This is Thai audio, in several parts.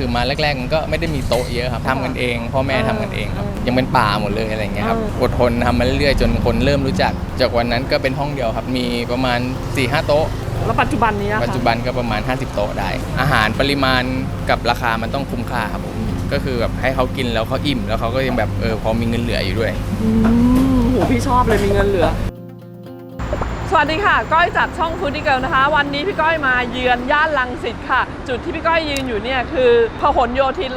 คือมาแรกๆมันก็ไม่ได้มีโต๊ะเยอะครับทำกันเองพ่อแม่ทำกันเองครับยังเป็นป่าหมดเลยอะไรเงี้ยครับเอออดทนทำมาเรื่อยๆจนคนเริ่มรู้จัก จากวันนั้นก็เป็นห้องเดียวครับ มีประมาณ4ี่ห้าโต๊ะแล้วปัจจุบันนี้อะปัจค่ะจุบันก็ประมาณ 50 โต๊ะได้ อาหารปริมาณกับราคามันต้องคุ้มค่าครับผมก็คือแบบให้เขากินแล้วเขาอิ่ม แล้วเขาก็ยังแบบเออพอมีเงินเหลืออยู่ด้วยอืมโหพี่ชอบเลยมีเงินเหลือ สวัสดีค่ะ ก้อยจากช่องฟู้ดดี้เกิลนะคะ วันนี้พี่ก้อยมาเยือนย่านลังสิตค่ะ จุดที่พี่ก้อยยืนอยู่เนี่ยคือพหลโยธิน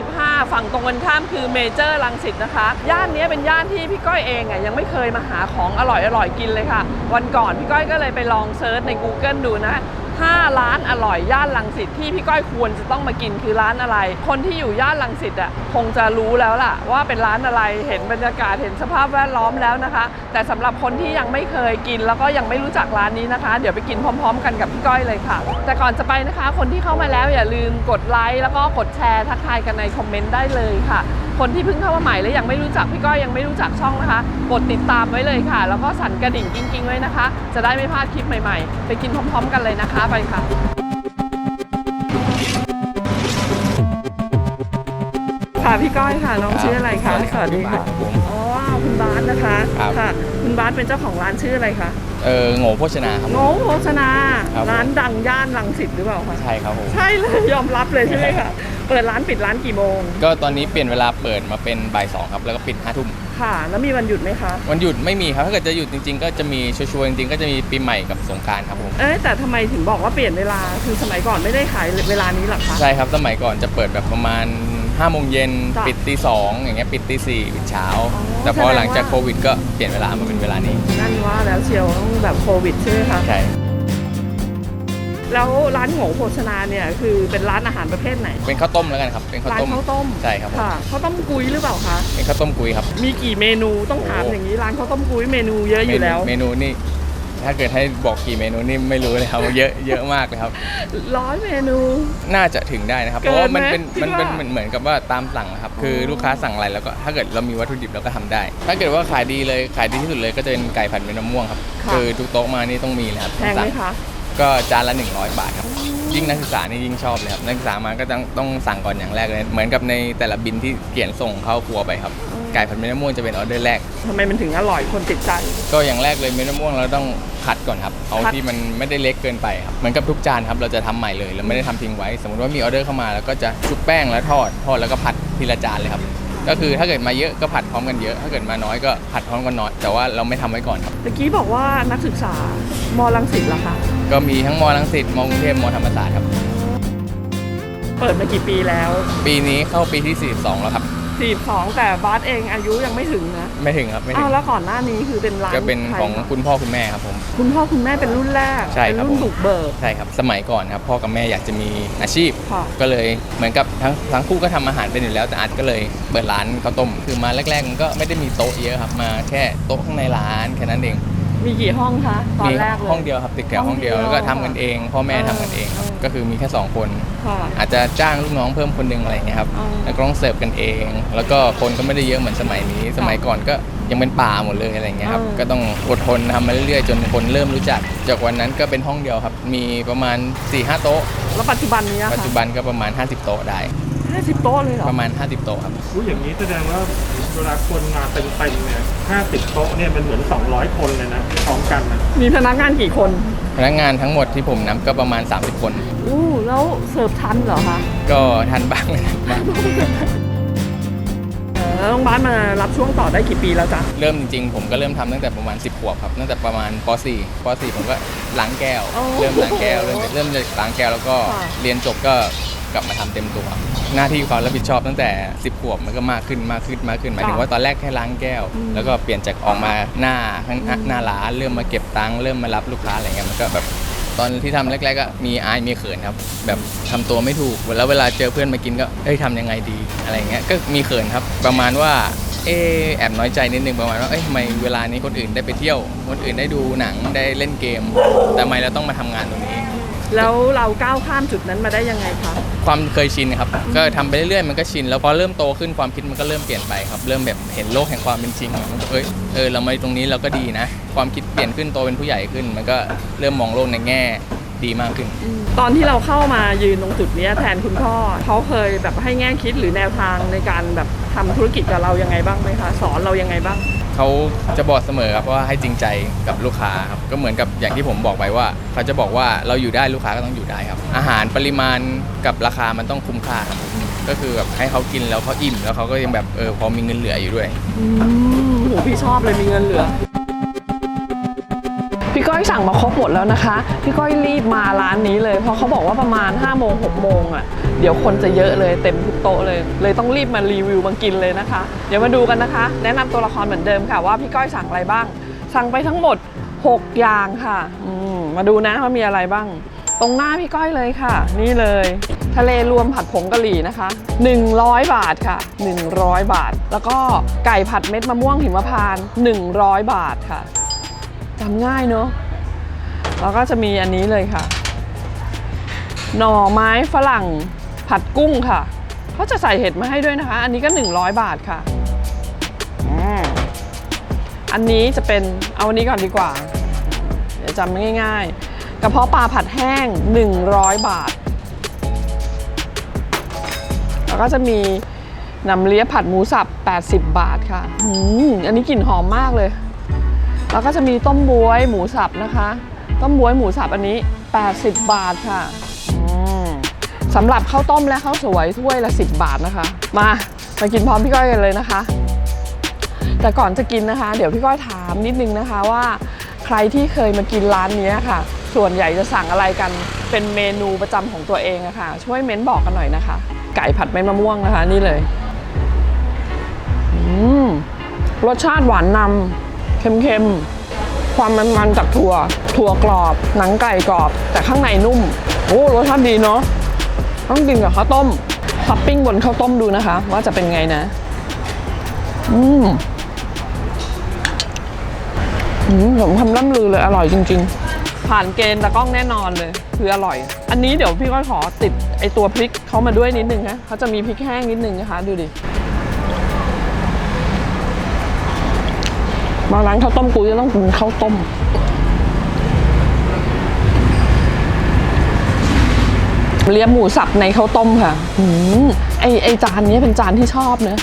135 ฝั่งตรงกันข้ามคือเมเจอร์ลังสิตนะคะ ย่านนี้เป็นย่านที่พี่ก้อยเองอะยังไม่เคยมาหาของอร่อยอร่อยกินเลยค่ะ วันก่อนพี่ก้อยก็เลยไปลองเซิร์ชใน Google ดูนะ 5 ร้านอร่อยย่านลังสิตที่พี่ก้อยควรจะต้องมากินคือร้านอะไร คนที่อยู่ย่านลังสิตอะคงจะรู้แล้วล่ะ ว่าเป็นร้านอะไรเห็นบรรยากาศเห็นสภาพแวดล้อมแล้วนะคะ แต่สำหรับคนที่ยังไม่เคยกิน แล้วก็ยังไม่รู้จักร้านนี้นะคะ เดี๋ยวไปกินพร้อม ๆ กันกับพี่ก้อยเลยค่ะ แต่ก่อนจะไปนะคะ คนที่เข้ามาแล้วอย่าลืมกดไลค์แล้วก็กดแชร์ทักทายกันในคอมเมนต์ได้เลยค่ะ คนที่เพิ่งเข้ามาใหม่และยังไม่รู้จักพี่ก้อยยังไม่รู้จักช่องนะคะ กดติดตามไว้เลยค่ะ แล้วก็สั่นกระดิ่งกิ้งๆไว้นะคะ จะได้ไม่พลาดคลิปใหม่ๆ ไปกินพร้อมๆ กันเลยนะคะไปค่ะค่ะพี่ก้อยค่ะน้องชื่ออะไรคะสวัสดีครับค่ะผมอ๋อคุณบาสนะคะครับค่ะคุณบาสเป็นเจ้าของร้านชื่ออะไรคะ เออโง่โภชนาครับผมโง่โภชนาครับผม ร้านดังย่านรังสิตหรือเปล่าคะใช่ครับผม ใช่เลยยอมรับเลยใช่ไหมคะเปิดร้านปิดร้านกี่โมงก็ตอนนี้เปลี่ยนเวลาเปิดมาเป็นบ่ายสองครับ แล้วก็ปิดห้าทุ่มค่ะ แล้วมีวันหยุดไหมคะ วันหยุดไม่มีครับ ถ้าเกิดจะหยุดจริงๆ ก็จะมีชัวร์ๆจริงๆ ก็จะมีปีใหม่กับสงกรารครับผม เอ๊ะแต่ทำไมถึงบอกว่าเปลี่ยนเวลาคือสมัยก่อนไม่ได้ขายเวลานี้หรอคะ ใช่ครับ สมัยก่อนจะเปิดแบบประมาณ 5้าโมงเย็นจ้ะปิดตีสองอย่างเงี้ยปิดตีสี่ปิดเช้า อ๋อแต่พอแสดงหลังจากว่าโควิด ก็เปลี่ยนเวลามาเป็นเวลานี้นั่นว่าแล้วเชียวต้องแบบโควิดใช่ไหมคะ ใช่แล้วร้านโง่โภชนาเนี่ยคือเป็นร้านอาหารประเภทไหน เป็นข้าวต้มแล้วกันครับเป็นข้าวร้านต้มข้าวต้มใช่ครับผมค่ะข้าวต้มกุยหรือเปล่าคะ เป็นข้าวต้มกุยครับ มีกี่เมนูต้องถามโอ้ อย่างนี้ร้านข้าวต้มกุยเมนูเยอะอยู่แล้ว เมนูนี่ ถ้าเกิดให้บอกกี่เมนูนี่ไม่รู้เลยครับเยอะเยอะมากเลยครับ ร้อยเมนู น่าจะถึงได้นะครับ เกิเพนราะว่ามันไหมเป็นคิดมันเป็นว่าเหมือนเหมือนกับว่าตามสั่งนะครับคือออลูกค้าสั่งอะไรแล้วก็ถ้าเกิดเรามีวัตถุดิบเราก็ทำได้ ถ้าเกิดว่าขายดีเลยขายดีที่สุดเลยก็จะเป็นไก่ผัดเม็ดมะม่วงครับคือทุกโต๊ะมานี่ต้องมีเลยครับแพงไหมสั่คะ ก็จานละ 100 บาทครับยิ่งนักศึกษานี่ยิ่งชอบเลยครับนักศึกษามาก็ต้องต้องสั่งก่อนอย่างแรกเลยเหมือนกับในแต่ละบินที่เขียนส่งเข้าครัวไปครับ ไก่ผัดเม็ดมะม่วงจะเป็นออเดอร์แรก ทำไมมันถึงอร่อยคนติดใจ ก็อย่างแรกเลยเม็ดมะม่วงเราต้องคัดก่อนครับ เอาคัด ที่มันไม่ได้เล็กเกินไปครับเหมือนกับทุกจานครับเราจะทำใหม่เลยเราไม่ได้ทำทิ้งไว้ สมมติว่ามีออเดอร์เข้ามาแล้วก็จะชุบแป้งแล้วทอดทอดแล้วก็ผัดทีละจานเลยครับก็คือถ้าเกิดมาเยอะก็ผัดพร้อมกันเยอะ ถ้าเกิดมาน้อยก็ผัดพร้อมกันน้อย แต่ว่าเราไม่ทำไว้ก่อนครับ เมื่อกี้บอกว่านักศึกษามรังสิตเหรอคะก็มีทั้งมอลังสิตมอกรุงเทพมอธรรมศาสตร์ครับ เปิดมากี่ปีแล้ว ปีนี้เข้าปีที่ 42 แล้วครับ 42 แต่บาสเองอายุยังไม่ถึงนะไม่ถึงครับไม่ถึอ้าวงแล้วก่อนหน้านี้คือเป็นร้านก็เป็นใครของคะคุณพ่อคุณแม่ครับผม คุณพ่อคุณแม่เป็นรุ่นแรกใช่เป็นครับรุ่นผม บุกเบิก ใช่ครับสมัยก่อนครับพ่อกับแม่อยากจะมีอาชีพ ค่ะ ก็เลยเหมือนกับทั้งทั้งคู่ก็ทำอาหารเป็นอยู่แล้วแต่อาร์ตก็เลยเปิดร้านข้าวต้มคือมาแรกๆมันก็ไม่ได้มีโต๊ะเยอะครับมาแค่โต๊ะข้างในร้านแค่นั้นเอง มีกี่ห้องคะตอนมีแรกเลย ห้องเดียวครับติดแถวห้องเดียวห้องเดียวแล้วก็ทำกันเองพ่อแม่ทำกันเองครับเออก็คือมีแค่สองคน ค่ะ อาจจะจ้างลูกน้องเพิ่มคนหนึ่งอะไรอย่างเงี้ยครับอ๋อแล้วก็ต้องเสิร์ฟกันเอง แล้วก็คนก็ไม่ได้เยอะเหมือนสมัยนี้ สมัยก่อนก็ยังเป็นป่าหมดเลยอะไรอย่างเงี้ยครับเออก็ต้องอดทนทำมาเรื่อยๆ จนคนเริ่มรู้จัก จากวันนั้นก็เป็นห้องเดียวครับ มีประมาณ4ี่ห้าโต๊ะ แล้วปัจจุบันนี้อะปัจค่ะจุบันก็ประมาณ 50 โต๊ะได้ ห้าสิบโต๊ะเลยเหรอ ประมาณ 50 โต๊ะครับรู้อย่างนี้แสดงว่าเวลาคนมาเต็มๆเนี่ย50โต๊ะเนี่ยมันเหมือน 200 คนเลยนะพร้อมกันนะมีพนักงานกี่คน พนักงานทั้งหมดที่ผมนับก็ประมาณ 30 คน อู้แล้วเสิร์ฟทันเหรอคะก็ทันบ้างไม่ทันบ้างเออแล้วน้องบาสมารับช่วงต่อได้กี่ปีแล้วจ๊ะ เริ่มจริงๆ ผมก็เริ่มทำตั้งแต่ประมาณ 10 ขวบครับ ตั้งแต่ประมาณป .4 ป .4 ผมก็ล้างแก้ว โอ้เริ่มล้างแก้ว เริ่มเริ่มจากล้างแก้วแล้วก็ค่ะ เรียนจบก็ กลับมาทำเต็มตัว หน้าที่ความรับผิดชอบตั้งแต่ 10ขวบมันก็มากขึ้นมากขึ้นมากขึ้นหมายถึงว่าตอนแรกแค่ล้างแก้วอืมแล้วก็เปลี่ยนจากออกมาหน้าข้างหน้าอืมหน้าร้านเริ่มมาเก็บตังค์เริ่มมารับลูกค้าอะไรเงี้ยมันก็แบบตอนที่ทำแรกๆก็มีอายมีเขินครับ แบบทำตัวไม่ถูกแล้วเวลาเจอเพื่อนมากินก็เอ้ยทำยังไงดีอะไรเงี้ยก็มีเขินครับ ประมาณว่าเออแอบน้อยใจนิดนึงประมาณว่าเอ้ยทำไมเวลานี้คนอื่นได้ไปเที่ยว คนอื่นได้ดูหนังได้เล่นเกม แต่ทำไมเราต้องมาทำงานตรงนี้ แล้วเราก้าวข้ามจุดนั้นมาได้ยังไงคะความเคยชินครับ ก็ทำไปเรื่อยๆมันก็ชิน แล้วพอเริ่มโตขึ้นความคิดมันก็เริ่มเปลี่ยนไปครับ เริ่มแบบเห็นโลกแห่งความเป็นจริงมันก็เอ้ยเออเรามาตรงนี้เราก็ดีนะ ความคิดเปลี่ยนขึ้นโตเป็นผู้ใหญ่ขึ้น มันก็เริ่มมองโลกในแง่ดีมากขึ้นตอนที่เราเข้ามายืนตรงจุดเนี้ยแทนคุณพ่อเขาเคยแบบให้แง่คิดหรือแนวทางในการแบบทำธุรกิจกับเรายังไงบ้างไหมคะ สอนเรายังไงบ้าง เขาจะบอกเสมอครับว่าให้จริงใจกับลูกค้าครับก็เหมือนกับอย่างที่ผมบอกไปว่า เขาจะบอกว่าเราอยู่ได้ลูกค้าก็ต้องอยู่ได้ครับ อาหารปริมาณกับราคามันต้องคุ้มค่าครับก็คือแบบให้เขากินแล้วเขาอิ่มแล้วเขาก็ยังแบบเออพอมีเงินเหลืออยู่ด้วยอืมโหพี่ชอบเลยมีเงินเหลือ พี่ก้อยสั่งมาครบหมดแล้วนะคะ พี่ก้อยรีบมาร้านนี้เลย เพราะเขาบอกว่าประมาณ5้าโมงหกโมงอะ เดี๋ยวคนจะเยอะเลยเต็มทุกโต๊ะเลย เลยต้องรีบมารีวิวมากินเลยนะคะ เดี๋ยวมาดูกันนะคะ แนะนำตัวละครเหมือนเดิมค่ะว่าพี่ก้อยสั่งอะไรบ้าง สั่งไปทั้งหมด 6 อย่างค่ะมมาดูนะว่ามีอะไรบ้าง ตรงหน้าพี่ก้อยเลยค่ะ นี่เลย ทะเลรวมผัดผงกะหรี่นะคะ 100 บาทค่ะ 100 บาท แล้วก็ไก่ผัดเม็ดมะม่วงหิมพานต์100 บาทค่ะ จำง่ายเนอะแล้วก็จะมีอันนี้เลยค่ะ หน่อไม้ฝรั่งผัดกุ้งค่ะเขาจะใส่เห็ดมาให้ด้วยนะคะ อันนี้ก็ 100 บาทค่ะอืมอันนี้จะเป็นเอาอันนี้ก่อนดีกว่าเดี๋ยวจำง่ายๆกระเพาะปลาผัดแห้ง 100 บาท แล้วก็จะมีนำเลียบผัดหมูสับ 80 บาทค่ะอืมอันนี้กลิ่นหอมมากเลย แล้วก็จะมีต้มบวยหมูสับนะคะ ต้มบวยหมูสับอันนี้ 80 บาทค่ะอืมสำหรับข้าวต้มและข้าวสวยถ้วยละ 10 บาทนะคะ มามากินพร้อมพี่ก้อยกันเลยนะคะ แต่ก่อนจะกินนะคะ เดี๋ยวพี่ก้อยถามนิดนึงนะคะว่าใครที่เคยมากินร้านนี้ค่ะ ส่วนใหญ่จะสั่งอะไรกันเป็นเมนูประจำของตัวเองอะค่ะ ช่วยเม้นบอกกันหน่อยนะคะ ไก่ผัดเม็ดมะม่วงนะคะ นี่เลยอืมรสชาติหวานนำ เค็มๆ ความมันๆจากถั่ว ถั่วกรอบ หนังไก่กรอบ แต่ข้างในนุ่ม โอ้รสชาติดีเนาะ ต้องกินกับข้าวต้มท็อปปิ้งบนข้าวต้มดูนะคะ ว่าจะเป็นไงนะ อืมอืมผมคำล่ำลือเลยอร่อยจริง ๆ ผ่านเกณฑ์ตะกล้องแน่นอนเลย คืออร่อย อันนี้เดี๋ยวพี่ก็ขอติดไอตัวพริกเขามาด้วยนิดนึงนะเขาจะมีพริกแห้งนิดนึงนะคะ ดูดิ มาร้านข้าวต้มกูจะต้องกินข้าวต้ม เลียบหมูสับในข้าวต้มค่ะหืมไอไอจานนี้เป็นจานที่ชอบเนะ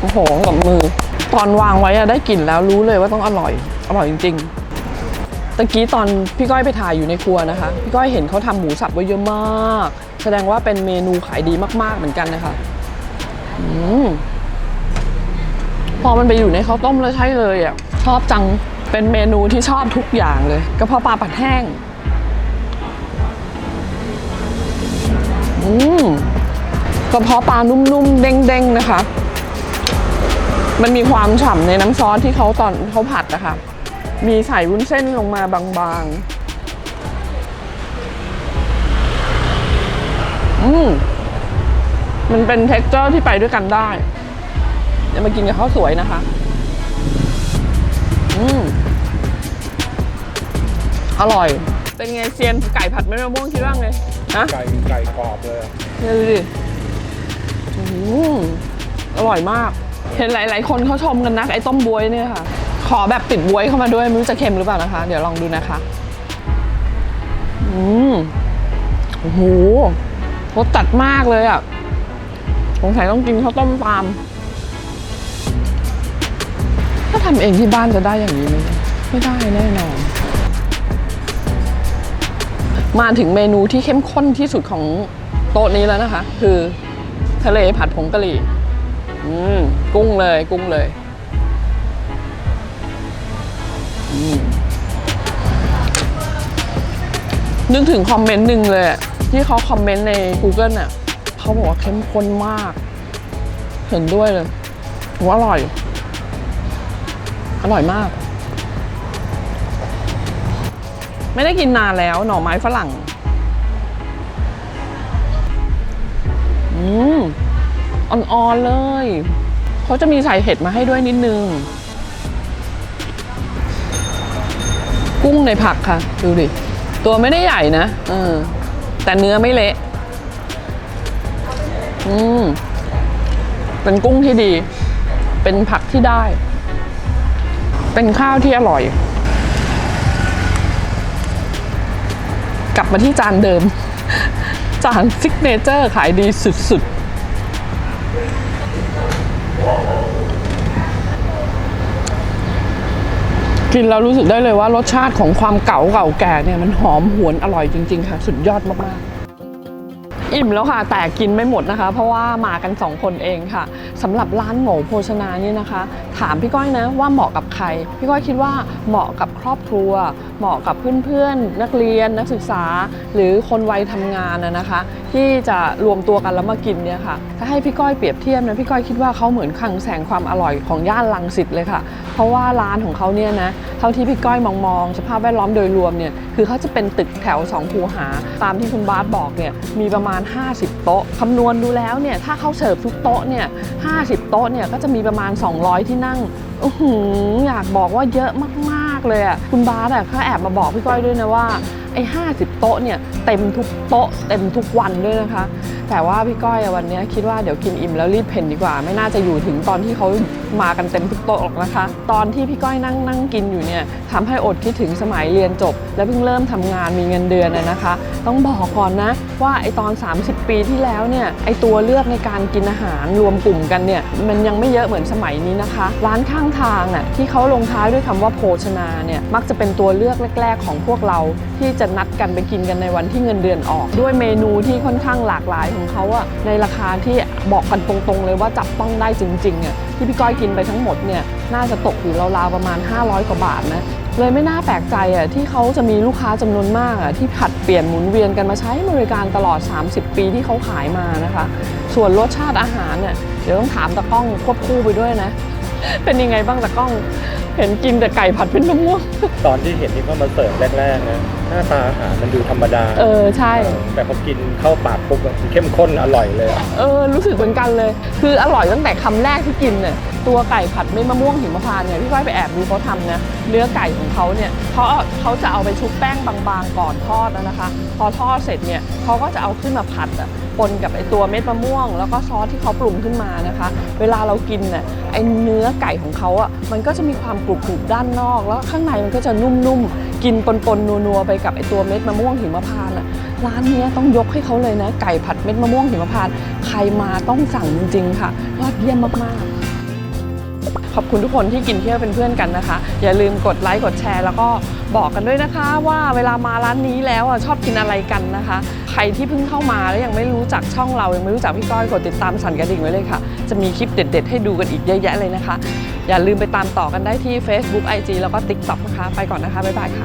โอ้โหกับมือ ตอนวางไว้อะได้กลิ่นแล้วรู้เลยว่าต้องอร่อย อร่อยจริง ๆ ตะกี้ตอนพี่ก้อยไปถ่ายอยู่ในครัวนะคะ พี่ก้อยเห็นเขาทำหมูสับไว้เยอะมาก แสดงว่าเป็นเมนูขายดีมากๆเหมือนกันนะคะ อืม พอมันไปอยู่ในข้าวต้มแล้วใช่เลยอะชอบจังเป็นเมนูที่ชอบทุกอย่างเลยกระเพาะปลาผัดแห้งอืมกระเพาะปลานุ่มๆเด้งๆนะคะ มันมีความฉ่ำในน้ำซอสที่เขาตอนเขาผัดนะคะ มีใส่วุ้นเส้นลงมาบางๆ อืมมันเป็นเท็กเจอร์ที่ไปด้วยกันได้ เดี๋ยวมากินกับข้าวสวยนะคะ อืมอร่อย เป็นไงเซียนไก่ผัดเม็ดมะม่วงคิดว่าไงฮะไก่ไก่กรอบเลยอะเนี่ยดูดิอืมอร่อยมาก เห็นหลาย ๆ คนเขาชมกันนะไอ้ต้มบวยเนี่ยค่ะ ขอแบบติดบวยเข้ามาด้วยไม่รู้จะเค็มหรือเปล่านะคะ เดี๋ยวลองดูนะคะ อืมโอ้โหรสจัดมากเลยอะสงสัยต้องกินข้าวต้มฟาร์ม ถ้าทำเองที่บ้านจะได้อย่างนี้ไหมไม่ได้แน่นอน มาถึงเมนูที่เข้มข้นที่สุดของโต๊ะนี้แล้วนะคะ คือทะเลผัดผงกะหรี่อืมกุ้งเลยกุ้งเลยนึกถึงคอมเมนต์หนึ่งเลยที่เขาคอมเมนต์ใน Google น่ะเขาบอกว่าเข้มข้นมาก เห็นด้วยเลยว่าอร่อย อร่อยมาก ไม่ได้กินนานแล้วหน่อไม้ฝรั่ง อืมอ่อนๆเลย เขาจะมีใส่เห็ดมาให้ด้วยนิดนึง กุ้งในผักค่ะ ดูดิ ตัวไม่ได้ใหญ่นะเออแต่เนื้อไม่เละ อืม เป็นกุ้งที่ดี เป็นผักที่ได้ เป็นข้าวที่อร่อย กลับมาที่จานเดิม จานซิกเนเจอร์ขายดีสุดๆ กินเรารู้สึกได้เลยว่ารสชาติของความเก่าเก่าแก่เนี่ยมันหอมหวนอร่อยจริง ๆ ค่ะ สุดยอดมากๆ อิ่มแล้วค่ะ แต่กินไม่หมดนะคะ เพราะว่ามากัน 2 คนเองค่ะสำหรับร้านโหงโภชนาเนี่ยนะคะ ถามพี่ก้อยนะว่าเหมาะกับใคร พี่ก้อยคิดว่าเหมาะกับครอบครัว เหมาะกับเพื่อนๆ นักเรียนนักศึกษา หรือคนวัยทำงานนะนะคะ ที่จะรวมตัวกันแล้วมากินเนี่ยค่ะถ้าให้พี่ก้อยเปรียบเทียบนะพี่ก้อยคิดว่าเขาเหมือนคลังแสงความอร่อยของย่านลังสิตเลยค่ะ เพราะว่าร้านของเขาเนี่ยนะเท่าที่พี่ก้อยมองมองๆสภาพแวดล้อมโดยรวมเนี่ยคือเขาจะเป็นตึกแถว 2 คูหา ตามที่คุณบาสบอกเนี่ยมีประมาณ 50 โต๊ะคำนวณดูแล้วเนี่ยถ้าเขาเสิร์ฟทุกโต๊ะเนี่ย50 โต๊ะเนี่ยก็จะมีประมาณ 200 ที่นั่งออหืออยากบอกว่าเยอะมากๆเลยอะคุณบาสอะเขาแอบมาบอกพี่ก้อยด้วยนะว่าไอ้50 โต๊ะเนี่ยเต็มทุกโต๊ะเต็มทุกวันด้วยนะคะ แต่ว่าพี่ก้อยวันนี้คิดว่าเดี๋ยวกินอิ่มแล้วรีบเพ่นดีกว่า ไม่น่าจะอยู่ถึงตอนที่เขามากันเต็มทุกโต๊ะหรอกนะคะ ตอนที่พี่ก้อยนั่งนั่งกินอยู่เนี่ยทำให้อดคิดถึงสมัยเรียนจบ แล้วเพิ่งเริ่มทำงานมีเงินเดือนนะคะ ต้องบอกก่อนนะว่าไอตอน 30 ปีที่แล้วเนี่ยไอตัวเลือกในการกินอาหารรวมกลุ่มกันเนี่ยมันยังไม่เยอะเหมือนสมัยนี้นะคะ ร้านข้างทางน่ะที่เขาลงท้ายด้วยคำว่าโภชนาเนี่ยมักจะเป็นตัวเลือกแรก ๆ ของพวกเราที่จะนัดกันไปกินกันในวันที่เงินเดือนออก ด้วยเมนูที่ค่อนข้างหลากหลายของเขาอะในราคาที่บอกกันตรงๆเลยว่าจับต้องได้จริงๆอะที่พี่ก้อยกินไปทั้งหมดเนี่ยน่าจะตกอยู่ราวๆประมาณ 500 กว่าบาทนะเลยไม่น่าแปลกใจอะที่เขาจะมีลูกค้าจำนวนมากอะที่ผัดเปลี่ยนหมุนเวียนกันมาใช้บริการตลอด 30 ปีที่เขาขายมานะคะ ส่วนรสชาติอาหารเนี่ยเดี๋ยวต้องถามตะก้องควบคู่ไปด้วยนะ เป็นยังไงบ้างตะก้อง เห็นกินแต่ไก่ผัดเป็นมะม่วงตอนที่เห็นที่เขามาเสิร์ฟแรกๆนะหน้าตาอาหารมันดูธรรมดาเออใช่ แต่พอกินเข้าปากปุ๊บมันเข้มข้นอร่อยเลยอะเออรู้สึกเหมือนกันเลย คืออร่อยตั้งแต่คำแรกที่กินเนี่ยตัวไก่ผัดเม็ดมะม่วงหิมพานต์เนี่ยพี่ก้อยไปแอบดูเขาทำนะเนื้อไก่ของเขาเนี่ยเขาเขาจะเอาไปชุบแป้งบางๆก่อนทอดนะนะคะ พอทอดเสร็จเนี่ยเขาก็จะเอาขึ้นมาผัดอะปนกับไอตัวเม็ดมะม่วง แล้วก็ซอสที่เขาปรุงขึ้นมานะคะ เวลาเรากินน่ะไอเนื้อไก่ของเขาอะมันก็จะมีความกรุบกรุบด้านนอก แล้วข้างในมันก็จะนุ่มๆ กินปนๆนัวๆไปกับไอตัวเม็ดมะม่วงหิมพานต์อะร้านนี้ต้องยกให้เขาเลยนะ ไก่ผัดเม็ดมะม่วงหิมพานต์ใครมาต้องสั่งจริงๆค่ะยอดเยี่ยมมากๆขอบคุณทุกคนที่กินเที่ยวเป็นเพื่อนกันนะคะ อย่าลืมกดไลค์กดแชร์ แล้วก็บอกกันด้วยนะคะ ว่าเวลามาร้านนี้แล้วอะชอบกินอะไรกันนะคะ ใครที่เพิ่งเข้ามาแล้วยังไม่รู้จักช่องเรายังไม่รู้จักพี่ก้อยกดติดตามสั่นกระดิ่งไว้เลยค่ะ จะมีคลิปเด็ด ๆ ให้ดูกันอีกเยอะแยะเลยนะคะ อย่าลืมไปตามต่อกันได้ที่ Facebook IG แล้วก็ TikTok นะคะ ไปก่อนนะคะบ๊ายบายค่ะ